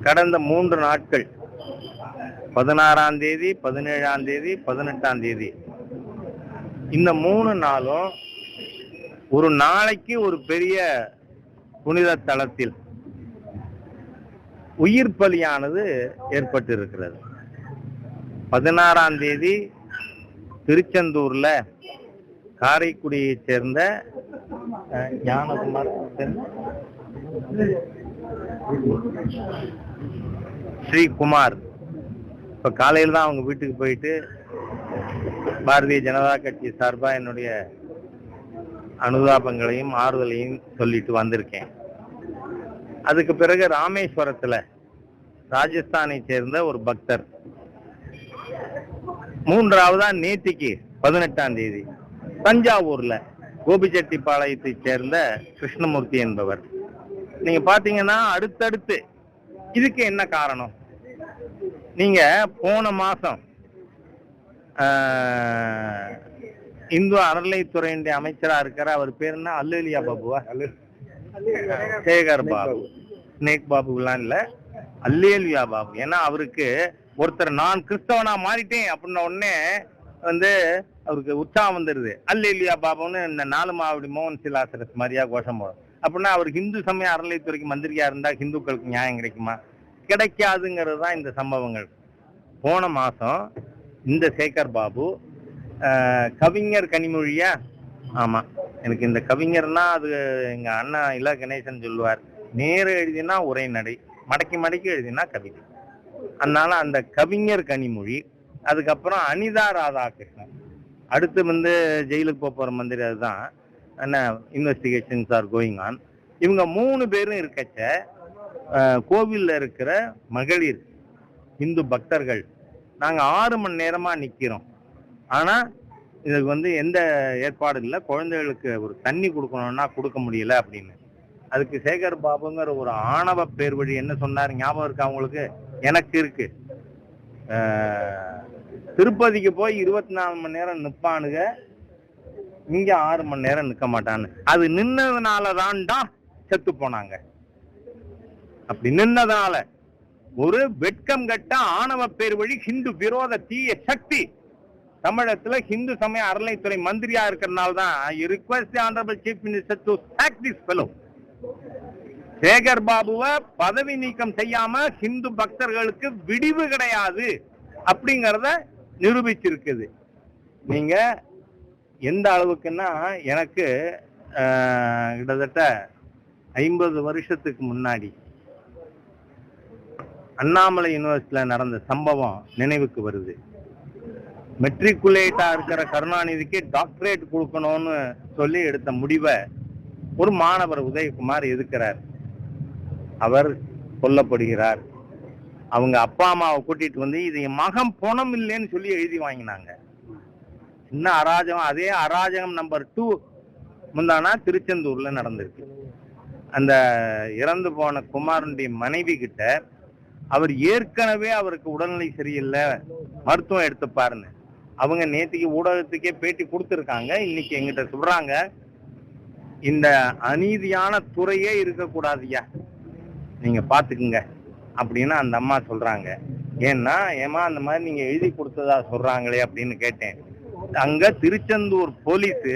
கடந்த மூன்று நாட்கள் பதினாறாம் தேதி பதினேழாம் தேதி பதினெட்டாம் தேதி. இந்த மூணு நாளும் ஒரு நாளைக்கு ஒரு பெரிய புனித தலத்தில் உயிர் பலியானது ஏற்பட்டு இருக்கிறது பதினாறாம் தேதி திருச்செந்தூர்ல காரைக்குடியைச் சேர்ந்த அஹ், ஞானகுமார் ஸ்ரீகுமார். இப்ப காலையில தான் அவங்க வீட்டுக்கு போயிட்டு பாரதிய ஜனதா கட்சி சார்பா என்னுடைய அனுதாபங்களையும் ஆறுதலையும் சொல்லிட்டு வந்திருக்கேன். அதுக்கு பிறகு ராமேஸ்வரத்துல ராஜஸ்தானை சேர்ந்த ஒரு பக்தர். மூன்றாவதா நேத்திக்கு பதினெட்டாம் தேதி தஞ்சாவூர்ல கோபிச்செட்டிப்பாளையத்தை சேர்ந்த கிருஷ்ணமூர்த்தி என்பவர். நீங்க பாத்தீங்கன்னா அடுத்தடுத்து இதுக்கு என்ன காரணம்? நீங்க போன மாசம் இந்து அறநிலைத்துறையினுடைய அமைச்சரா இருக்கிற அவர் பேர் என்ன? அல்லலியா பாபுவா? சேகர் பாபு. ஸ்னேக் பாபுலாம் இல்ல. அல்லேலியா பாபு. ஏன்னா அவருக்கு ஒருத்தர் நான் கிறிஸ்தவனா மாறிட்டேன் அப்படின்ன உடனே வந்து அவருக்கு உற்சாகம் வந்துருது. அல்லேலியா பாபுன்னு இந்த நாலு மாவடி மோகன் சிலாசரஸ் மாதிரியா கோஷம் போடும். அப்படின்னா அவர் ஹிந்து சமய அறநிலைத்துறைக்கு மந்திரியா இருந்தா ஹிந்துக்களுக்கு நியாயம் கிடைக்குமா? கிடைக்காதுங்கிறது தான் இந்த சம்பவங்கள். போன மாசம் இந்த சேகர் பாபு கவிஞர் கனிமொழியா? ஆமா. எனக்கு இந்த கவிஞர்னா அது எங்க அண்ணா இல கணேசன் சொல்லுவார். நேர எழுதினா உரைநடை மடக்கி மடக்கி எழுதினா கவிதை. அதனால அந்த கவிஞர் கனிமொழி அதுக்கப்புறம் அனிதா ராதாகிருஷ்ணன். அடுத்து வந்து ஜெயிலுக்கு போக போற மந்திரி அதுதான். இன்வெஸ்டிகேஷன்ஸ் ஆர் கோயிங் ஆன் இவங்க மூணு பேரும் இருக்கச்ச கோவிலில் இருக்கிற மகளிர் இந்து பக்தர்கள் நாங்கள் ஆறு மணி நேரமாக நிற்கிறோம் ஆனால் இதுக்கு வந்து எந்த ஏற்பாடும் இல்லை. குழந்தைகளுக்கு ஒரு தண்ணி கொடுக்கணும்னா கொடுக்க முடியல அப்படின்னு. அதுக்கு சேகர் பாபுங்கிற ஒரு ஆணவ பேர் வழி என்ன சொன்னார்? ஞாபகம் இருக்கா அவங்களுக்கு எனக்கு இருக்கு. திருப்பதிக்கு போய் இருபத்தி நாலு மணி நேரம் நிற்பானுங்க இங்க ஆறு மணி நேரம் நிக்க மாட்டான்னு. அது நின்னதுனால தான்டா செத்து போனாங்க. அப்படி நின்னதுனால ஒரு வெட்கம் கட்ட ஆணவ பேர் வழி ஹிந்து விரோத தீய சக்தி தமிழகத்துல ஹிந்து சமய அறநிலைத்துறை மந்திரியா இருக்கிறனால தான் request honourable chief minister to sack this fellow Sekar பாபுவை பதவி நீக்கம் செய்யாம ஹிந்து பக்தர்களுக்கு விடிவு கிடையாது அப்படிங்கறத நிரூபிச்சிருக்குது. நீங்க எந்த அளவுக்குன்னா எனக்கு கிட்டத்தட்ட ஐம்பது வருஷத்துக்கு முன்னாடி அண்ணாமலை யூனிவர்சிட்டியில் நடந்த சம்பவம் நினைவுக்கு வருது. மெட்ரிகுலேட்டாக இருக்கிற கருணாநிதிக்கு டாக்டரேட் கொடுக்கணும்னு சொல்லி எடுத்த முடிவை ஒரு மாணவர் உதயகுமார் எதுக்கிறார்? அவர் கொல்லப்படுகிறார் அவங்க அப்பா அம்மாவை கூட்டிட்டு வந்து இது என் மகன் பணம் இல்லைன்னு சொல்லி எழுதி வாங்கினாங்க. சின்ன அராஜகம்? அதே அராஜகம் நம்பர் டூ முந்தானா திருச்செந்தூர்ல நடந்திருக்கு. அந்த இறந்து போன குமாரனுடைய மனைவி கிட்ட அவர் ஏற்கனவே அவருக்கு உடல்நிலை சரியில்லை மருத்துவம் எடுத்து பாருங்க அவங்க நேத்திக்கு ஊடகத்துக்கே பேட்டி கொடுத்துருக்காங்க. இன்னைக்கு எங்கிட்ட சொல்றாங்க இந்த அநீதியான துறையே இருக்கக்கூடாதுயா நீங்க பாத்துக்குங்க அப்படின்னு அந்த அம்மா சொல்றாங்க. ஏன்னா ஏமா அந்த மாதிரி நீங்க எழுதி கொடுத்ததா சொல்றாங்களே அப்படின்னு கேட்டேன். அங்க திருச்செந்தூர் போலீஸ்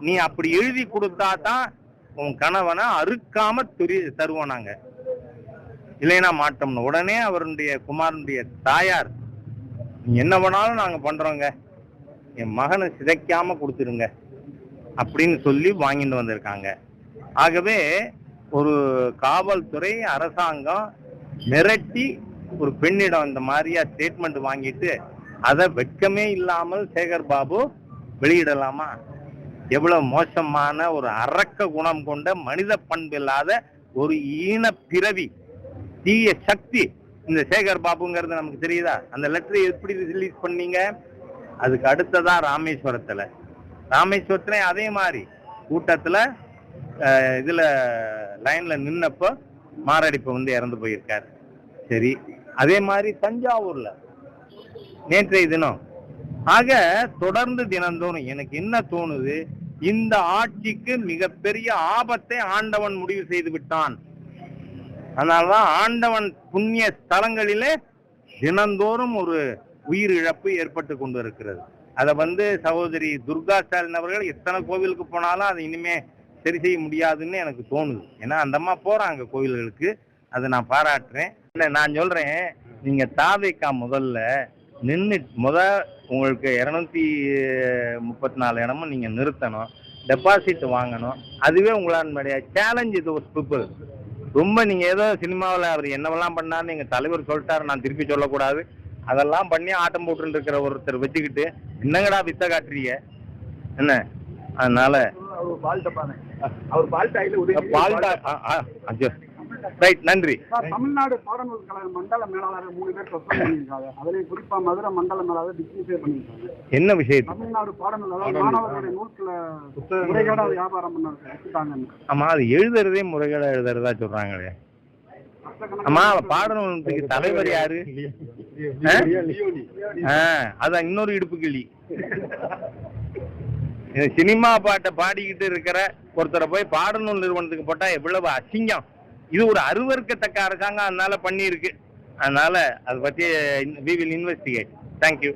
நீ அப்படி எழுதி கொடுத்தா தான் உன் கணவனை அறுக்காம துரி தருவோம் நாங்க. இல்லைன்னா மாட்டோம்னு. உடனே அவருடைய குமாரனுடைய தாயார் நீ என்ன வேணாலும் நாங்க பண்றோங்க. என் மகனை சிதைக்காம கொடுத்துருங்க. அப்படின்னு சொல்லி வாங்கிட்டு வந்திருக்காங்க. ஆகவே ஒரு காவல்துறை அரசாங்கம் மிரட்டி ஒரு பெண்ணிடம் இந்த மாதிரியா ஸ்டேட்மெண்ட் வாங்கிட்டு அதை வெட்கமே இல்லாமல் சேகர் பாபு வெளியிடலாமா? எவ்வளவு மோசமான ஒரு அரக்க குணம் கொண்ட மனித பண்பு இல்லாத ஒரு ஈன பிறவி தீய சக்தி இந்த சேகர் பாபுங்கிறது நமக்கு தெரியுதா? அந்த லெட்டரை எப்படி ரிலீஸ் பண்ணீங்க? அதுக்கு அடுத்ததா ராமேஸ்வரத்துல. ராமேஸ்வரத்துல அதே மாதிரி. கூட்டத்துல இதுல லைன்ல நின்னப்போ மாரடைப்பு வந்து இறந்து போயிருக்காரு. சரி அதே மாதிரி தஞ்சாவூர்ல நேற்றைய தினம். ஆக தொடர்ந்து தினந்தோறும் எனக்கு என்ன தோணுது? இந்த ஆட்சிக்கு மிகப்பெரிய ஆபத்தை ஆண்டவன் முடிவு செய்து விட்டான். அதனால்தான் ஆண்டவன் புண்ணிய ஸ்தலங்களிலே தினந்தோறும் ஒரு உயிர் இழப்பு ஏற்பட்டு கொண்டு இருக்கிறது அதை வந்து சகோதரி துர்கா ஸ்டாலின் அவர்கள் எத்தனை கோவிலுக்கு போனாலும் அதை இனிமே சரி செய்ய முடியாதுன்னு எனக்கு தோணுது. ஏன்னா அந்த அம்மா போறாங்க கோவில்களுக்கு. அதை நான் பாராட்டுறேன். இல்லை நான் சொல்றேன் நீங்க தாவேக்கா முதல்ல நின்று முத உங்களுக்கு இரநூத்தி முப்பத்தி நாலு இடமும் நீங்க நிறுத்தணும். டெபாசிட் வாங்கணும். அதுவே உங்களால் சேலஞ்ச் இது ஒரு பீப்புள் ரொம்ப நீங்க ஏதோ சினிமாவில் அவர் என்னவெல்லாம் பண்ணாருன்னு எங்க தலைவர் சொல்லிட்டாரு நான் திருப்பி சொல்லக்கூடாது. அதெல்லாம் பண்ணி ஆட்டம் போட்டுன்னு இருக்கிற ஒருத்தர் வச்சுக்கிட்டு என்னங்கடா வித்த காட்டுறீங்க? என்ன? அதனால அவர் பால்டா ரைட் நன்றி. தமிழ்நாடு பாடநூல் கழக மண்டல மேலாளர் மூணு பேர் பண்ணியிருக்காங்க. அதுலயும் குறிப்பா மதுரை மண்டல மேலாளர் டிஸ்மிஸே பண்ணியிருக்காங்க. என்ன விஷயத்து? தமிழ்நாடு பாடநூல் மாணவர்களுடைய நூல்களை முறைகேடா வியாபாரம் பண்ண வச்சுட்டாங்கன்னு ஆமா அது எழுதுறதே முறைகேடா எழுதுறதா சொல்றாங்களே. ஆமா பாடநூலுக்கு தலைவர் யாரு? அதான் இன்னொரு இடுப்பு கிளி. சினிமா பாட்டை பாடிக்கிட்டு இருக்கிற ஒருத்தரை போய் பாடநூல் நிறுவனத்துக்கு போட்டா எவ்வளவு அசிங்கம். இது ஒரு அருவருக்கத்தக்க அரசாங்கம் அதனால பண்ணியிருக்கு. அதனால அதை பத்தி வி வில் இன்வெஸ்டிகேட் தேங்க்யூ